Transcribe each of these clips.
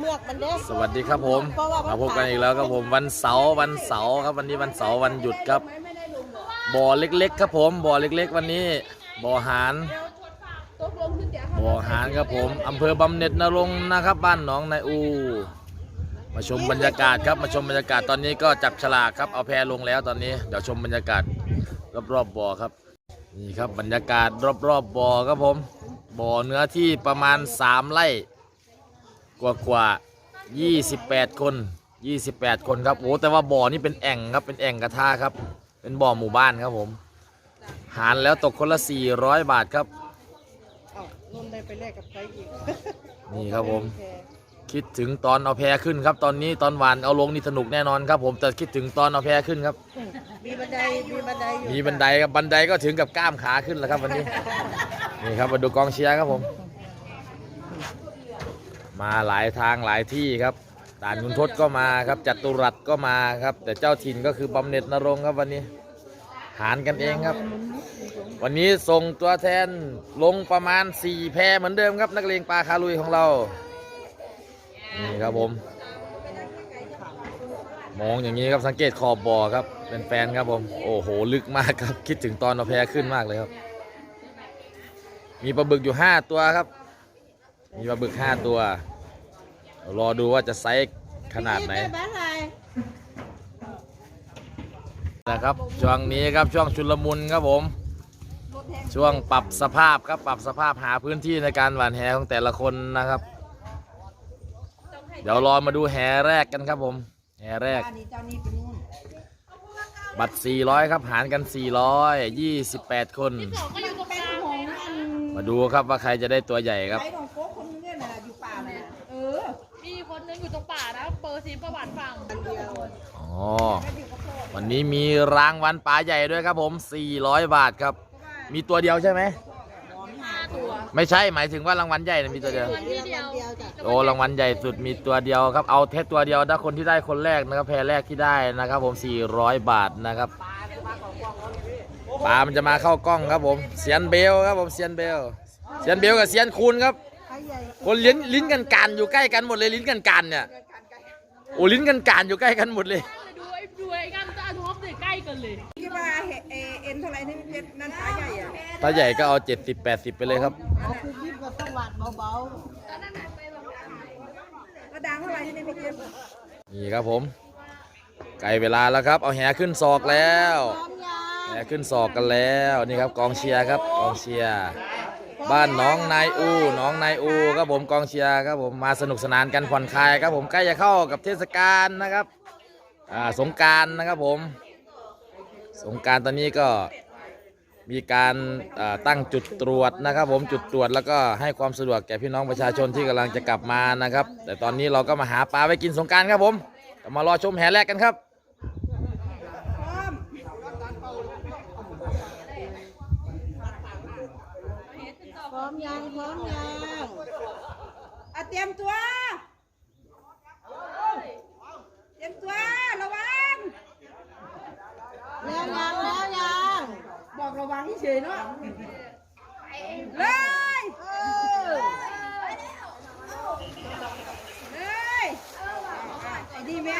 เมือกมันเด้สวัสดีครับผมเพราะว่ามันมาพบกันอีกแล้วครับผมวันเสาร์วันเสาร์ครับวันนี้วันเสาร์วันหยุดครับบ่อเล็กๆ ครับผมบ่อเล็กๆ วันนี้บ่อหารบ่อหารครับผมอำเภอบำเหน็จนรงค์นะครับบ้านหนองนายอู มาชมบรรยากาศครับมาชมบรรยากาศตอนนี้ก็จับฉลากครับเอาแพลงแล้วตอนนี้เดี๋ยวชมบรรยากาศรอบๆบ่อครับนี่ครับบรรยากาศรอบๆบ่อครับผมบ่อเนื้อที่ประมาณ 3ไร่ กว่ากว่า28 คน 28 คนครับโอ้แต่ว่าบ่อนี่เป็นแอ่งครับเป็นแอ่งกระทาครับ เป็นบ่อหมู่บ้านครับผม หารแล้วตกคนละ 400 บาทครับเอ้านุ่นได้ไปแลกกับใครอีกนี่ครับผม คิดถึงตอนเอาแพขึ้นครับ ตอนนี้ตอนหวานเอาลงนี่สนุกแน่นอนครับ ผมแต่คิดถึงตอนเอาแพขึ้นครับ มีบันไดมีบันไดอยู่มีบันไดครับบันไดก็ถึงกับกล้ามขาขึ้นแล้วครับวันนี้ นี่ครับมาดูกองเชียร์ครับผม มาหลายทางหลายที่ครับด่านคุณทศก็มาครับจัตุรัสก็มาครับ แต่เจ้าถิ่นก็คือบำเหน็จนรงครับวันนี้ หารกันเองครับ วันนี้ส่งตัวแทนลงประมาณ 4 แพรเหมือนเดิมครับ นักเลงปลาคาลุยของเรา นี่ครับผม มองอย่างนี้ครับสังเกตขอบบ่อครับ เป็นแฟนครับผม โอ้โห ลึกมากครับ คิดถึงตอนเอาแพขึ้นมากเลยครับ มีปลาบึกอยู่ 5 ตัวครับ มีปลาบึก5ตัวเดี๋ยวรอดูว่าจะไซส์ขนาดไหน นะครับ ช่วงนี้ครับช่วงชุลมุนครับผม ช่วงปรับสภาพครับปรับสภาพหาพื้นที่ในการหว่านแหของแต่ละคนนะครับ เดี๋ยวรอมาดูแหแรกกันครับผม แหแรก บัตร 400 ครับหารกัน 428 คนก็อยู่ตรงกลางของอันมาดูครับว่าใครจะได้ตัวใหญ่ครับ มีคนนึงอยู่ตรงป่านะเปิดซีประวัติฟังอันเดียวอ๋อ วันนี้มีรางวัลปลาใหญ่ด้วยครับผม 400 บาทครับ มีตัวเดียวใช่ไหม ห้าตัวไม่ใช่หมายถึงว่ารางวัลใหญ่นะมีตัวเดียว วันที่เดียวเดียวจ้ะโอ้รางวัลใหญ่สุดมีตัวเดียวครับ เอาแค่ตัวเดียวถ้าคนที่ได้คนแรกนะครับแพรแรกที่ได้นะครับ ผม 400 บาทนะครับปลามันจะมาเข้ากล้องครับผมเซียนเบลครับผมเซียนเบลเซียนเบลกับเซียนคูณครับใครใหญ่คนลิ้นลิ้นกันกันอยู่ใกล้กันหมดเลยลิ้นกันกันเนี่ยโอ้ลิ้นกันกันอยู่ใกล้กันหมดเลยดูไอ้ดูไอ้กันตาท็อปเนี่ยใกล้กันเลยที่ว่าเห็นเอเอ็นเท่าไหร่นี่เพชรนั่นขาใหญ่อะถ้าใหญ่ก็เอา70 80ไปเลยครับเอาคือยิบก็ต้องหวานเบาๆก็ดังเท่าไหร่นี่พี่เจมส์นี่ครับผมไก่เวลาแล้วครับ เอาแหขึ้นศอกแล้วพร้อมยังแหขึ้นศอกกันแล้วนี่ครับกองเชียร์ครับกองเชียร์ บ้านน้องนายอูน้องนายอูครับผมกองเชียร์ครับผมมาสนุกสนานกันผ่อนคลายครับผมใกล้จะเข้ากับเทศกาลนะครับอ่าสงการนะครับผม สงการตอนนี้ก็มีการตั้งจุดตรวจนะครับผมจุดตรวจแล้วก็ให้ความสะดวกแก่พี่น้องประชาชนที่กำลังจะกลับมานะครับ แต่ตอนนี้เราก็มาหาปลาไปกินสงการครับผมมารอชมแห่แรกกันครับ พร้อมพร้อม ยังพร้อมยังอะเตรียมตัว เตรียมตัวระวังแล้วยังแล้วยังบอกระวังเฉยๆเนาะเลยเออเลยไอ้นี่แม่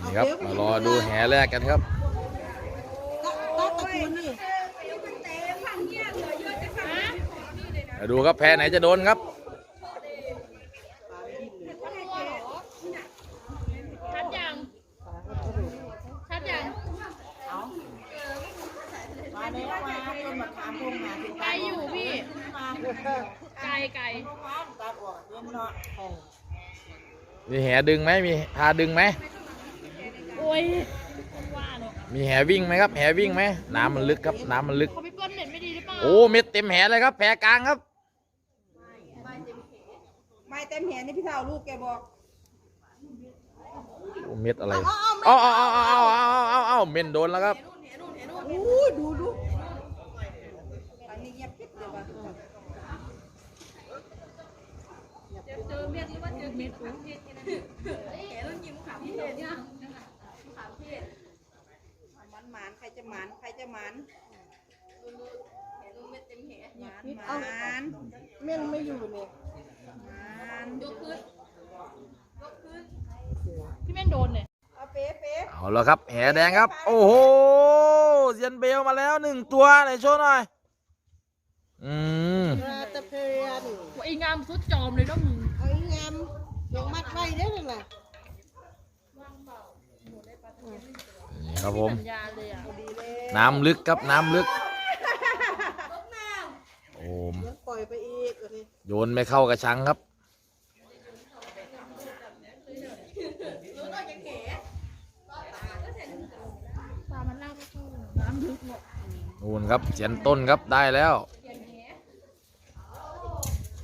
นี่ครับมารอดูแห่แรกกันครับตักตะกูลนี่ มา ดูครับแพ้ไหนจะโดนครับชัดยังชัดยังมาแล้วมาต้นมะขามพวงมาถึงไกลอยู่พี่มาไกลไกลตัดออกเย็นเนาะมีแหดึงไหมมีพาดึงไหมโอ้ยว่าเนาะมีแหวิ่งไหมครับ แหวิ่งไหมน้ำมันลึกครับน้ำมันลึก โอ้เม็ดเต็มแหเลยครับแพกลางครับ ไม่เต็มแหนนี่พี่เท่าลูกแกบอกโอ้เม็ดอะไรเอาเอาเอาเอาเอาเอาเอาเอาเม็ดโดนแล้วครับ อู้ดูดูอันนี้เงียบปิดเลยว่ะเจอเม็ดหรือว่าเจอเม็ดวะมันหมานใครจะหมานใครจะหมาน นิดเอาเม่งไม่อยู่นี่ยกขึ้นยกขึ้นพี่เม่งโดนเนี่ยเอาเเป๊อแล้วครับแหแดงครับ โอ้โหเซียนเบลมาแล้วหนึ่งตัวไหนโชว์หน่อยอืมอีไองามสุดจอมเลยต้องไอ้งามลงมัดไว้ได้เลยล่ะครับผม น้ำลึกครับน้ำลึก อยไปอีกเลยโยนไม่เข้ากระชังครับปลามันลากไม่เข้าน้ำลึกเนาะนู่นครับเสียนต้นครับได้แล้ว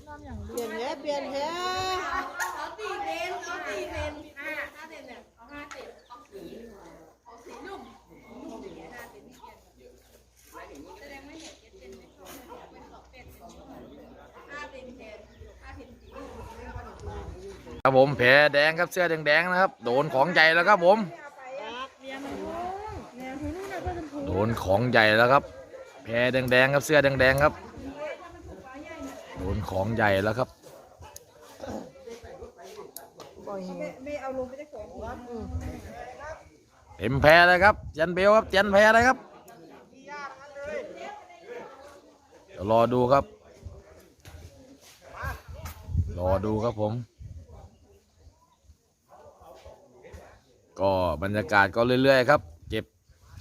น้ำอย่างเปลึกลี่ยนแฮเปลี่ยนแฮ ครับผมแผลแดงครับเสื้อแดงๆนะครับ โดนของใหญ่แล้วครับผม โดนของใหญ่แล้วครับ แผลแดงๆครับเสื้อแดงๆครับ โดนของใหญ่แล้วครับเต็มแพรเลยครับเตียนเบลครับเตียนแพรเลยครับเดี๋ยวรอดูครับ รอดูครับผม ก็บรรยากาศก็เรื่อยๆครับ เก็บ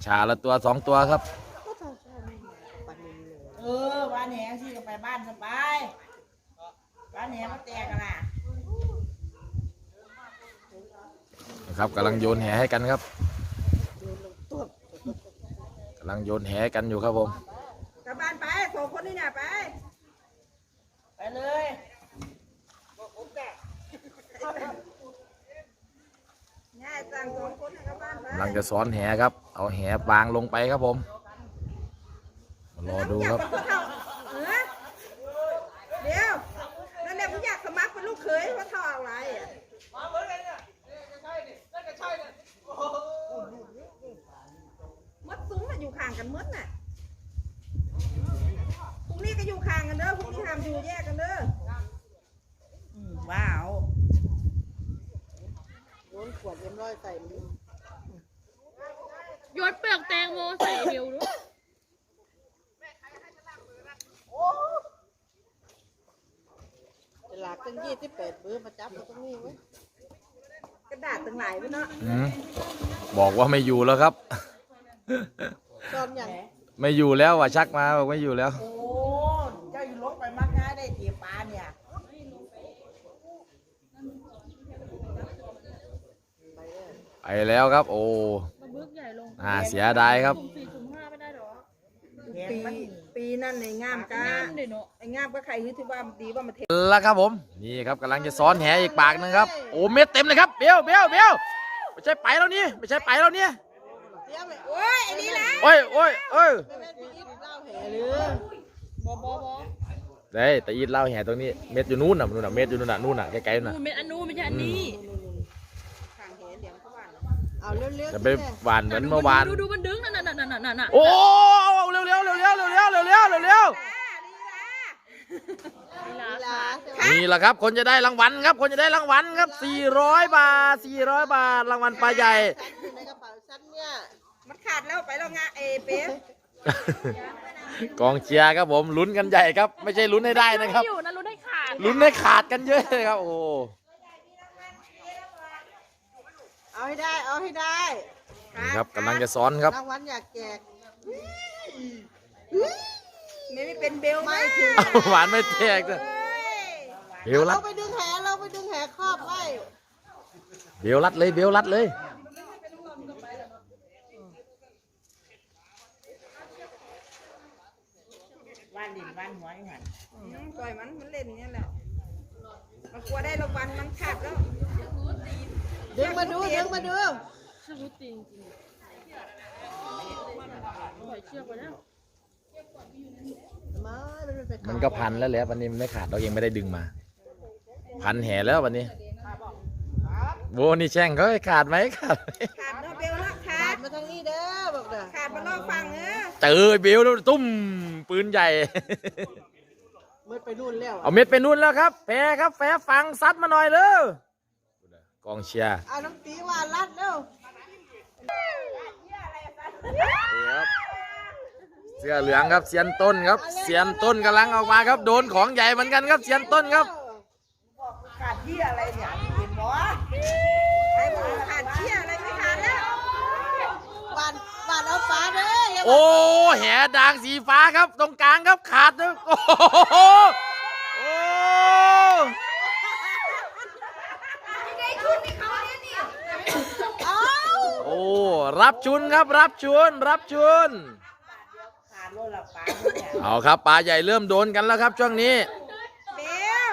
ชาละตัวสองตัวครับ เออบ้านแหงสิก็ไปบ้านสบายบ้านแหงมาแตกกันล่ะนะครับกำลังโยนแหให้กันครับกำลังโยนแหกันอยู่ครับผม กลับบ้านไปสองคนนี่น่ะไป ไปเลยง่ายสั่งสองคนให้กลับบ้านไป กำลังจะซ้อนแหครับ เอาแหวางลงไปครับผม รอดูครับ เออเดี๋ยวนั่นแหละผมอยากสมัครเป็นลูกเขยว่าท่ออะไรอะมดซุ้มมันอยู่ข้างกันมดน่ะพรุ่งนี้ก็อยู่ข้างกันเด้อพรุ่งนี้ห้ามอยู่แยกกันเด้ออืมว้าว โดนขวดเอ็มร้อยใส่มือ โยนเปลือกแตงโมใส่เบลด้วย จะหลักตั้งยี่สิบแปดมือมาจับมาตรงนี้ไว้ กระดาษตั้งหลายไว้เนาะอืมบอกว่าไม่อยู่แล้วครับ ซ้อมอย่างไม่อยู่แล้วว่ะชักมาบอกไม่อยู่แล้ว โอ้เจ้าอยู่ลบไปมักง่ายได้ตีปลาเนี่ยไปแล้วครับ โอ้มาบึกใหญ่ลงน่าเสียดายครับสุ่มสี่สุ่มห้าไม่ได้หรอปี ปีนั่นในงามกะงามเด็เนาะไอ้งามก็ใครที่ว่าดีว่ามันเทแล้วครับผมนี่ครับกำลังจะซ้อนแหอีกปากหนึงครับโอ้เม็ดเต็มเลยครับเบี้ยวเบี้ยวเบี้ยวไม่ใช่ไปแล้วนี่ไม่ใช่ไปแล้วเนี่ยเสียไปโอ้ยไอ้นี่ละโอ้ยโอ้ยโอ้ยไม่แม่นพี่อิทเล่าแห่หรือบอบอบอเด้แต่อีทเล่าแหตรงนี้เม็ดอยู่นู้นน่ะนู่นน่ะเม็ดอยู่นู่นน่ะนู่นน่ะไกลๆนู่นนูน่ะนเป็นอันนู้นไม่ใช่อันนี้ข้างแหเหลี่ยมเขาว่าเอาเร็วๆจะไปหวานเหมือนเมื่อวานดูดูมันดึงนั่นนั่นนั่นนั่นนั่นโอ้ เร็วเร็วเร็วเร็วเร็วเร็วนี่แหละครับ คนจะได้รางวัลครับ คนจะได้รางวัลครับ 400 บาท 400 บาท รางวัลปลาใหญ่ อยู่ในกระเป๋าฉันเนี่ย มันขาดแล้วไปลงงาเอเป๊ะกองเชียร์ครับผมลุ้นกันใหญ่ครับ ไม่ใช่ลุ้นให้ได้นะครับ อยู่นะลุ้นให้ขาดลุ้นให้ขาดกันเยอะเลยครับ โอ้ เอาให้ได้ เอาให้ได้ครับกำลังจะซ้อนครับ รางวัลอยากแจก ไม่ไม่เป็นเบลไม่นะถึงเอาหวานไม่แตกเลยเบลรัเราดไปดึงแหเราไปดึงแหครอบไว้เบลรัดเลยเบลรัดเลย ว่านดินว่านหัวอย่างนั้นปล่อยมันมันเล่นอย่างนี้แหละมันกลัวได้รางวัลมันขาดแล้วดึงมาดูดึงมาดู ชื่อรู้จริงจริงปล่อยเชือกไปแล้วไม่มันไม่เป็นมันก็พันแล้วแหละวันนี้มันไม่ขาดเราเองไม่ได้ดึงมา พันแห่แล้ววันนี้โบนี่แช่งเขาให้ขาดไหมขาดไหมขาดเนาะเบลเนาะขาขาดดมาทางนี้เด้อบอกเด้อขาดมาลอกฟังเออเจอเบลแล้วตุ้มปืนใหญ่มืดไปนู่นแล้วเอาเม็ดไปนู่นแล้วครับแฟร์ครับแฟร์ฟังซัดมาหน่อยเร็วกองเชียร์เอาน้ำตีว่ารัดเร็ว นี่ครับเสื้อเหลืองครับเสียนต้นครับ เสียนต้นกำลังออกมาครับ โดนของใหญ่เหมือนกันครับ เสียนต้นครับขาดที่อะไรเนี่ยเห็นบ่ใครบอกขาดที่อะไรไม่ขาดแล้วหวานหวานเอาฟ้าเด้ออย่าโอ้แหด่างสีฟ้าครับ ตรงกลางครับขาดนะโอ้โหโอ้เอาโอ้รับชุนครับรับชุนรับชุนขาดโลละปลาเนี่ยเอาครับปลาใหญ่เริ่มโดนกันแล้วครับช่วงนี้เบล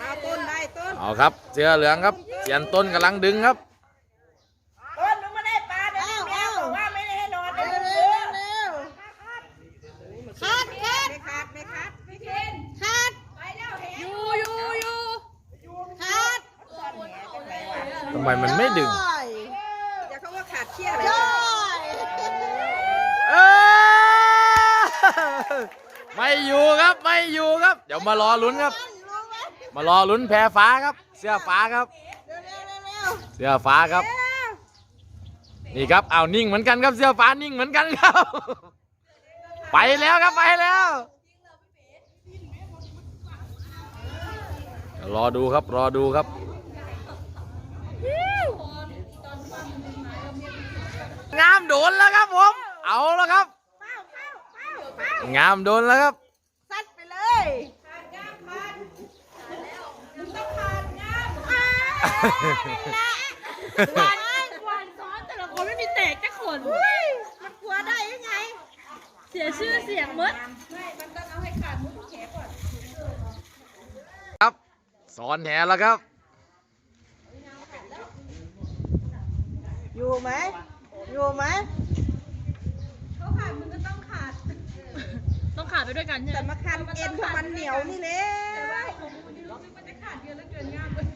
เอาต้นได้ต้นเอาครับเสื้อเหลืองครับเสียนต้นกำลังดึงครับ ต้นหนูไม่ได้ปลาเดี๋ยวนี้แมวบอกว่าไม่ได้ให้นอนเดี๋ยวเร็นี้วเร็วขาดขาดไม่ขาดไม่ขาดไม่ขาดขาดอยู่อยู่อยู่ขาดทำไมมันไม่ดึงจ้อย อย่าเขาว่าขาดเชี่ยอะไร จ้อย เออ ไม่อยู่ครับไม่อยู่ครับ เดี๋ยวมารอลุ้นครับ มารอลุ้นแพ้ฟ้าครับ เสื้อฟ้าครับ เสื้อฟ้าครับ นี่ครับเอานิ่งเหมือนกันครับเสื้อฟ้านิ่งเหมือนกันครับ ไปแล้วครับไปแล้วเดี๋ยวรอดูครับรอดูครับงามโดนแล้วครับผม เอาแล้วครับ งามโดนแล้วครับ ซัดไปเลยหวานหวานซ้อนแต่ละคนไม่มีแตกจักคนมันกลัวได้ยังไง เสียชื่อเสียงหมดครับสอนแหแล้วครับ อยู่ไหมอยู่ไหม ต้องขาดไปด้วยกันเนี่ยแต่มาคันเอ็นของมันเหนียวนี่เลยแต่ว่าของมันจะขาดเยอะแล้วเกินง่ามเลย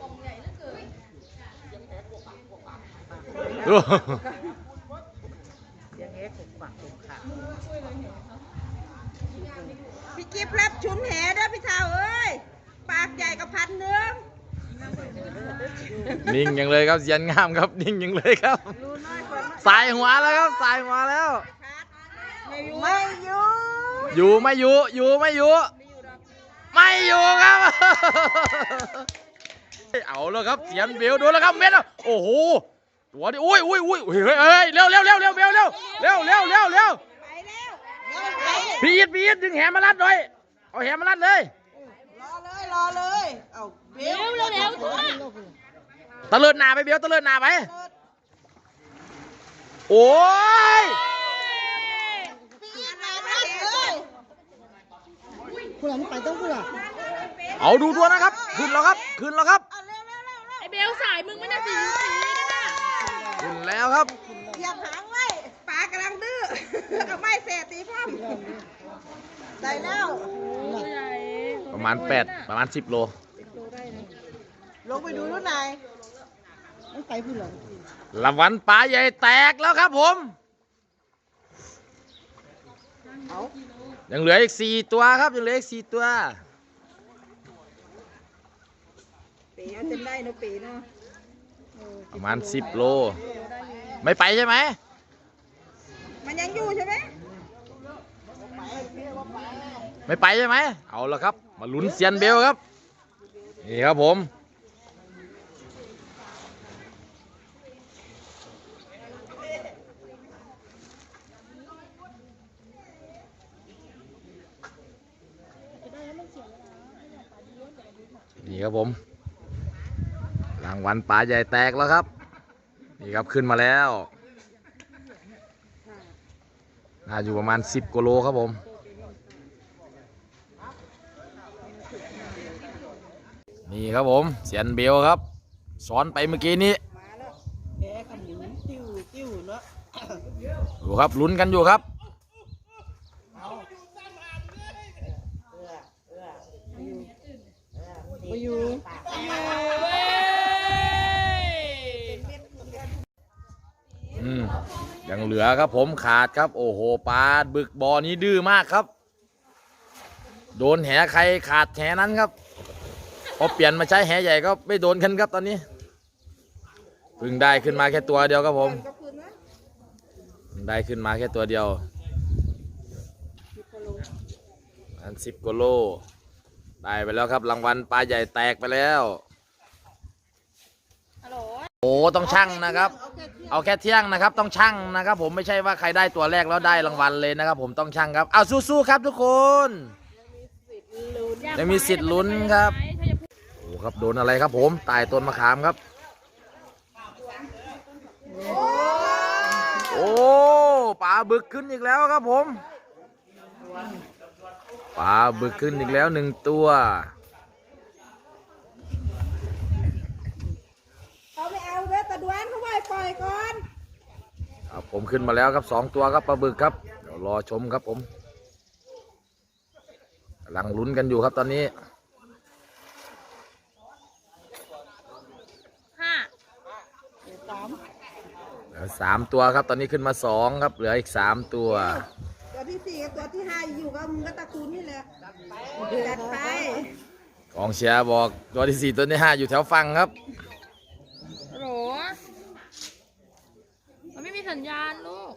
กล่องใหญ่แล้วเกินยังแง่ผมปากผมขาพี่จิ๊บรับชุนแหด้วพี่สาวเอ้ย ปากใหญ่กับพันเนื้อนิ่งยังเลยครับเสีนงามครับ นิ่งยังเลยครับ สายหัวแล้วครับ สายหัวแล้ว ไม่อยู่ไม่อยู่อยู่ไม่อยู่อยู่ไม่อยู่ไม่อยู่ครับ เอาแล้วครับเสียนเบลดูแล้วครับเม็ดแล้วโอ้โหตัวนี้อุ้ยอุ้ยอุ้ยเฮ้ยเฮ้ยเร็วเร็วเร็วเร็วเร็วเร็วเร็วเร็วเร็วเร็วไปแล้วเร็วไปพี่ยิดพี่ยิดดึงแหมารัดหน่อยเอาแหมารัดเลยรอเลยรอเลยเอาเร็วเร็วเร็วตัวตะเลิดหนาไปเบลตะเลิดหนาไปโอ้ย ปีนมารัดเลย คุณหลังไปต้องคุณหลังเอาดูตัวนะครับ ขึ้นแล้วครับ ขึ้นแล้วครับเอาเร็วเร็วเร็วเร็วไอเบลสายมึงไม่น่าสีสีนั่นน่ะขึ้นแล้วครับเหยียบหางไว้ปลากำลังดื้อเอาไม้เสตีพ่อมได้แล้วตัวใหญ่ประมาณ 8 ประมาณ 10 โล ลงไปดูรุ่นไหนไม่ไปพูดหรอละวันปลาใหญ่แตกแล้วครับผม เอา ยังเหลืออีก4ตัวครับยังเหลืออีก4ตัวปีเอาจนได้เนาะปีเนาะประมาณ10โล ไม่ไปใช่ไหมมันยังอยู่ใช่ไหมไม่ไปใช่ไหมเอาละครับ มาลุ้นเซียนเบลครับนี่ครับผม นี่ครับผมรางวัลปลาใหญ่แตกแล้วครับ นี่ครับขึ้นมาแล้วน่าอยู่ประมาณ 10กิโลครับผม นี่ครับผมเสียนเบลครับสอนไปเมื่อกี้นี้แกขมิ้นติ้วติ้วเนาะดูครับลุ้นกันอยู่ครับ ไปอยู่ อืมยัง เหลือครับผมขาดครับ โอ้โหปลาบึกบอนี้ดื้อมากครับ โดนแหใครขาดแหนั้นครับพอเปลี่ยนมาใช้แหใหญ่ก็ไม่โดนกันครับตอนนี้เพึ่งได้ขึ้นมาแค่ตัวเดียวครับผมได้ขึ้นมาแค่ตัวเดียวอันสิบกิโลได้ไปแล้วครับรางวัลปลาใหญ่แตกไปแล้ว โหลโอ้ต้องชั่งนะครับเอาแค่เที่ยงเอาแค่เที่ยงนะครับ ต้องชั่งนะครับ ผมไม่ใช่ว่าใครได้ตัวแรกแล้วได้รางวัลเลยนะครับ ผมต้องชั่งครับเอาสู้ๆครับทุกคนยังมีสิทธิ์ลุ้นครับโอ้ครับโดนอะไรครับ ผมตายต้นมะขามครับ โอ้ปลาบึกขึ้นอีกแล้วครับผมปลาบึกขึ้นอีกแล้วหนึ่งตัว เขาไม่เอาเด้อตะดวนเขาไหวป ล่อยก่อนครับผมขึ้นมาแล้วครับสองตัวครับปลาบึกครับเดี๋ยวรอชมครับผมกำลังลุ้นกันอยู่ครับตอนนี้ห้าสามเหลือสามตัวครับตอนนี้ขึ้นมาสองครับ เหลืออีกสามตัวตัวที่สี่กับตัวที่ห้าอยู่กับมึงก็ตะคูนนี่แหละจัดไปกองเชียร์บอกตัวที่สี่ตัวที่ห้าอยู่แถวฝั่งครับ ฮัลโหล มันไม่มีสัญญาณลูก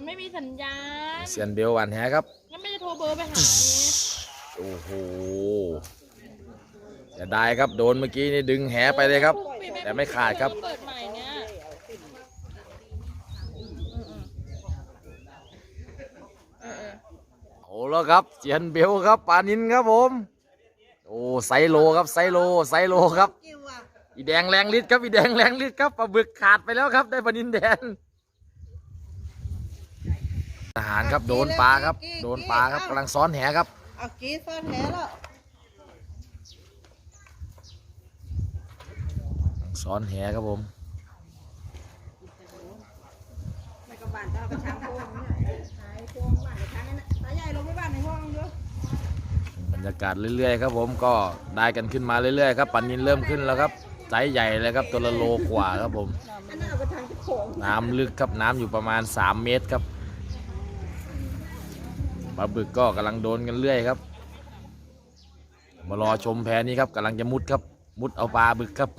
มันไม่มีสัญญาณเซียนเบลหวันแฮครับงั้นไม่จะโทรเบอร์ไปหานี้โอ้โหจะได้ครับโดนเมื่อกี้นี่ดึงแหไปเลยครับ แต่ไม่ขาดครับ เปิดใหม่เนี่ยเออเออโอ้แล้วครับเซียนเบลครับปานินครับผม โอ้ไซโลครับไซโลไซโลครับกิ้วอะอีแดงแรงฤทธิ์ครับอีแดงแรงฤทธิ์ครับปลาบึกขาดไปแล้วครับได้ปานินแดน ทหารครับโดนปลาครับ โดนปลาครับกำลังซ้อนแหครับเอากี้ซ่อนแหแล้วซ้อนแหครับผมไม่กับบ้านจะเอาไปช้างโค้งเนี่ยหายโค้งบ้านช้างนั่นน่ะตาใหญ่ลงไปบ้านในห้องเยอะบรรยากาศเรื่อยๆครับผมก็ได้กันขึ้นมาเรื่อยๆครับปันนินเริ่มขึ้นแล้วครับไซส์ใหญ่เลยครับตัวละโลกว่าครับผมอันนั้นเอาไปทางที่โค้งน้ำลึกครับน้ำอยู่ประมาณ 3 เมตรครับ ปลาบึกก็กำลังโดนกันเรื่อยครับ มารอชมแพนี้ครับกำลังจะมุดครับ มุดเอาปลาบึกครับ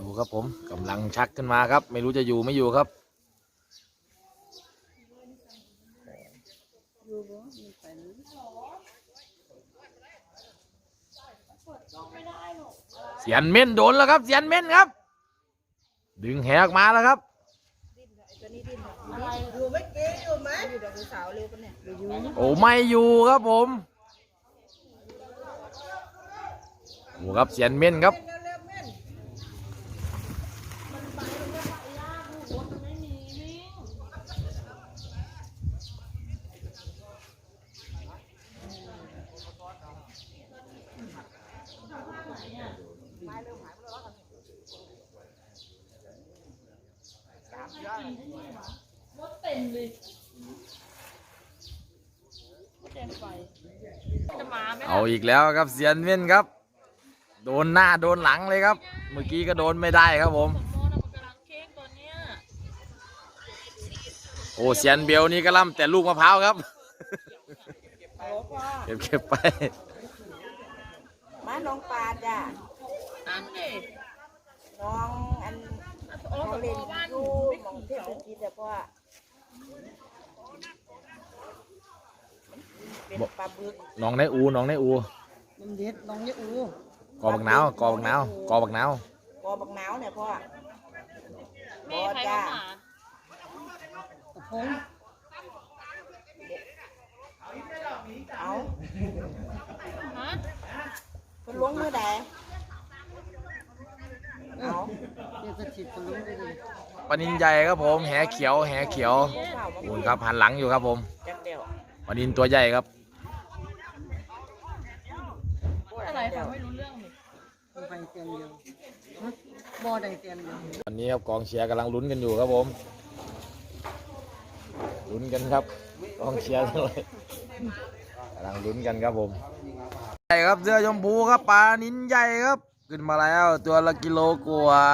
ดูครับผมกำลังชักขึ้นมาครับ ไม่รู้จะอยู่ไม่อยู่ครับอยู่บ่มีไปนี่ เสียนเม่นโดนแล้วครับ เสียนเม่นครับ ดึงแหออกมาแล้วครับตัวนี้ดิ้นอยู่ไม่เก๋อยู่ไหมอยู่เดี๋ยวดูสาวเร็วปะเนี่ยอยู่โอ้ไม่อยู่ครับผมโอ้ครับเสียนเม่นครับ เร็วๆแม่น มดเต็มเลยมดแดงไฟจะมาไหมล่ะเอาอีกแล้วครับเสียนเม่นครับ โดนหน้าโดนหลังเลยครับ เมื่อกี้ก็โดนไม่ได้ครับผม สมโมนะมันกำลังเค้กตัวเนี้ยโอ้เสียนเบลนี่ก็ล่ำแต่ลูกมะพร้าวครับ โอ้พ่อเก็บเก็บไป มาน้องปลาจ้ะนั่นดิน้องอันโอ้ เขาสมโมเล่นบ้านอหนูยู่ไม่หมองเทเขีพยวกิจแต่พ่อเป็นปลาบึกน้องในอูน้องในอูมันเด็ดน้องยะอูกอบักหนาวกอบักหนาวกอบักหนาวกอบักหนาวเนี่ยพ่อแม่ใครเข้ามาพงเอาฮะเป็นล้วงมือใดเอาปลานินใหญ่ครับผม แหเขียว แหเขียวข้าวมาโอ้ยครับหันหลังอยู่ครับผมจักเดียวปลานินตัวใหญ่ครับ อะไรฟังไม่รู้เรื่องเลยไปเตียนเดียวฮะบ่อใดเตียนเดียววันนี้ครับกองเชียร์กำลังลุ้นกันอยู่ครับผม ลุ้นกันครับกองเชียร์เลยกำลังลุ้นกันครับผม ใหญ่ครับเสื้อชมพูครับปลานินใหญ่ครับ ขึ้นมาแล้วตัวละกิโลกว่า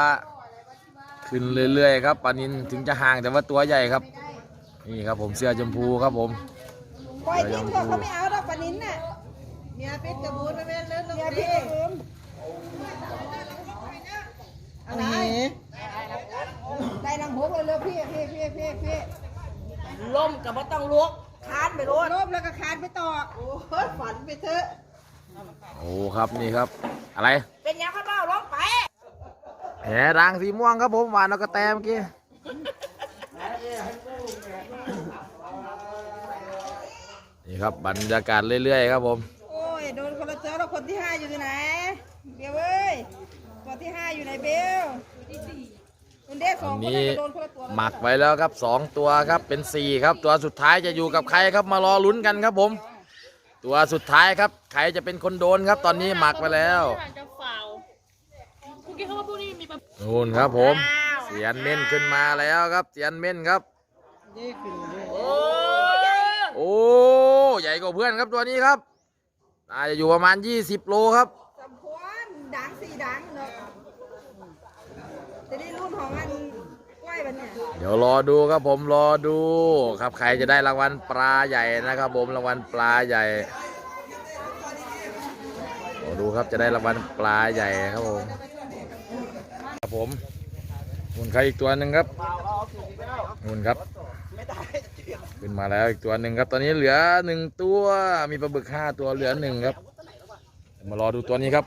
ขึ้นเรื่อยๆครับปลานินถึงจะห่างแต่ว่าตัวใหญ่ครับ นี่ครับผมเสื้อชมพูครับผมปล่อยทิ้งเถอะเขาไม่เอาดอกปลานิ้นน่ะเมียเป็ดกระบูนไปแม่เล่นลงดิอะไรได้นางหกเลยเลยพี่พี่พี่พี่พี่ล่มกับบ่ต้องลุกคานไปรถลบแล้วก็คานไปต่อโอ้ยฝันไปเถอะ โอ้ครับนี่ครับ อะไร เป็นยังข้าเบ้าร้องไปแหด่างสีม่วงครับผมหวานเอากระแตเมื่อกี้นี่ครับบรรยากาศเรื่อยๆครับผมโอ้ยโดนคนละเจ้าแล้วคนที่ห้าอยู่ที่ไหนเบลเว้ยตัวที่ห้าอยู่ไหนเบลคนเด็กสตอองนคนนี้นั้นก็โดนคนละตัวหมักไว้แล้วครับสองตัวครับเป็นสี่ครับตัวสุดท้ายจะอยู่กับใครครับมารอลุ้นกันครับผม ตัวสุดท้ายครับ ใครจะเป็นคนโดนครับ ตอนนี้หมักไปแล้วจะฟาคุณกี้เขาว่าพวกนี้มีปัญนู่นครับผม เสียนเม่นขึ้นมาแล้วครับ เสียนเม่นครับ โอ้โอ้ใหญ่กว่าเพื่อนครับตัวนี้ครับน่าจะอยู่ประมาณ 20 โลครับ สมควรดังสี่ดังเนาะจะได้รุ่นของอัน วันเนี่ยเดี๋ยวรอดูครับผมรอดู ครับใครจะได้รางวัลปลาใหญ่นะครับผมรางวัลปลาใหญ่รอดูครับจะได้รางวัลปลาใหญ่ครับผมครับผมหุ่นใครอีกตัวหนึ่งครับหุ่นครับขึ้นมาแล้วอีกตัวหนึ่งครับ ตอนนี้เหลือหนึ่งตัวมีปลาบึกห้าตัวเหลือหนึ่งครับ มารอดูตัวนี้ครับ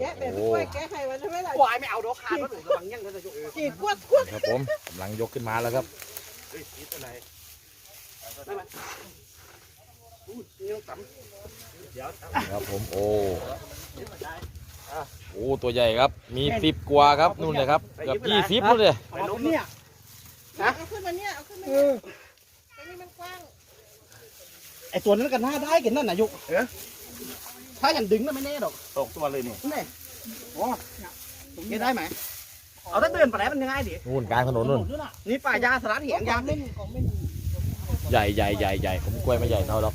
แกะแบบกล้วยแกะไข่วันใช่ไหมล่ะวายไม่เอาดอกขาดมาหนูกำลังยังเลยจะจีบกวดกวดครับผมกำลังยกขึ้นมาแล้วครับครับผมโอ้โอ้ตัวใหญ่ครับ มีสิบกว่าครับนู่นเลยครับเกือบยี่สิบนู่นเลยไปล้มเนี่ยเอาขึ้นมาเนี่ยเอาขึ้นมาเนี่ยตรงนี้มันกว้างไอตัวนั้นกันหน้าได้กันนั่นนะยุก ถ้าอย่างดึงน่ะไม่แน่ดอกตกตัวเลยนี่นี่โอ้ยังได้ไหมเอาถ้าเดินไปไหนมันยังไงดินู่นกลางถนนนู่นนี่ป่ายาสลัดเหียงยางนี่ใหญ่ใหญ่ใหญ่ใหญ่ผมกล้วยไม่ใหญ่เท่าหรอก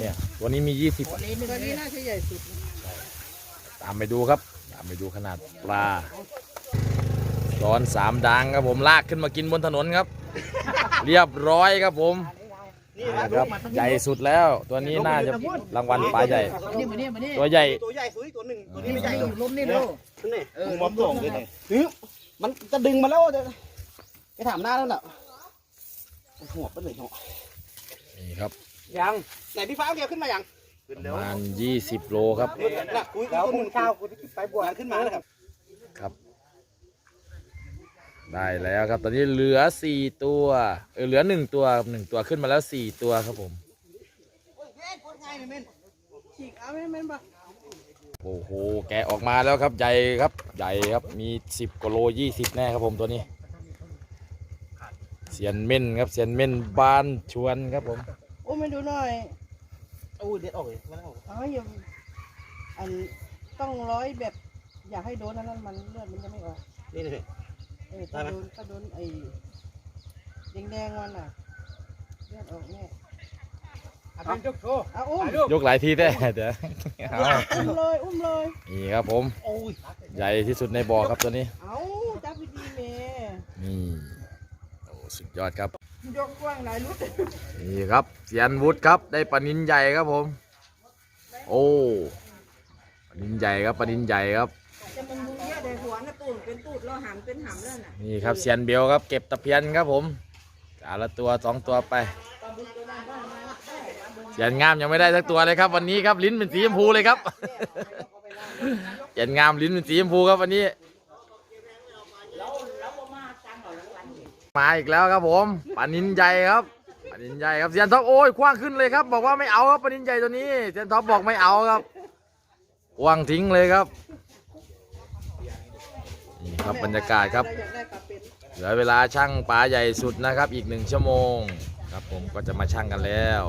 เนี่ยตัวนี้มียี่สิบตัวนี้น่าจะใหญ่สุดตามไปดูครับตามไปดูขนาดปลาตอนสามดังครับผมลากขึ้นมากินบนถนนครับ เรียบร้อยครับผม นี่นี่ครับใหญ่สุดแล้วตัวนี้น่าจะรางวัลปลาใหญ่ นี่มานี่มานี่ตัวใหญ่ ตัวใหญ่สุดตัวหนึ่งตัวนี้ไม่ใหญ่ล้มนี่เร็วนี่เออล้มส่งด้วยนี่มันจะดึงมาแล้วไปถามหน้าแล้วน่ะหัวไปเลยเนาะนี่ครับยังไหนพี่ฟ้าเอาแกขึ้นมายังประมาณยี่สิบโลครับน่ะคุยแล้วคุณข้าวคุณไปบวชขึ้นมาแล้วครับครับ ได้แล้วครับ ตอนนี้เหลือสี่ตัวเออเหลือหนึ่งตัวครับหนึ่งตัวขึ้นมาแล้วสี่ตัวครับผมฉีกเอาไหมแม่นปะโอ้โหแกะออกมาแล้วครับใหญ่ครับใหญ่ครับมีสิบกว่าโลยี่สิบแน่ครับผมตัวนี้เสียนเม่นครับเสียนเม่นบ้านชวนครับผมโอ้มาดูหน่อยโอ้ยเด็ดออกเลยมาแล้วเอาอย่าอันต้องร้อยแบบ อยากให้โดนอันนั้นมันเลือดมันจะไม่ออกนี่เลยเออถ้าโดนถ้าโดนไอ้แดงๆมันอะเลือดออกแน่เอาเป็นยกโชว์เอาอุ้มยกหลายทีได้เดี๋ยวเอาอุ้มเลยอุ้มเลยนี่ครับผมโอ้ยใหญ่ที่สุดในบ่อครับตัวนี้เอาจับดีๆแม่นี่โอ้สุดยอดครับยกกว้างหลายลุดนี่ครับเสียนวุฒิครับได้ปลานินใหญ่ครับผม โอ้ปลานินใหญ่ครับปลานินใหญ่ครับ ต่หัวน่ะตูดเป็นตูดแล้วหำเป็นหำแล้วน่ะนี่ครับเซียนเบลครับเก็บตะเพียนครับผมแต่ละตัวสองตัวไปเซียนงามยังไม่ได้สักตัวเลยครับ วันนี้ครับลิ้นเป็นสีชมพูเลยครับเซียนงามลิ้นเป็นสีชมพูครับวันนี้มาอีกแล้วครับผมปานินใหญ่ครับปานินใหญ่ครับเซียนท็อปโอ้ยคว้างขึ้นเลยครับ บอกว่าไม่เอาครับปานินใหญ่ตัวนี้เซียนท็อปบอกไม่เอาครับวางทิ้งเลยครับ นี่ครับบรรยากาศครับเราอยากได้ปลาเป็นเหลือเวลาช่างปลาใหญ่สุดนะครับ อีกหนึ่งชั่วโมงครับผมก็จะมาช่างกันแล้ว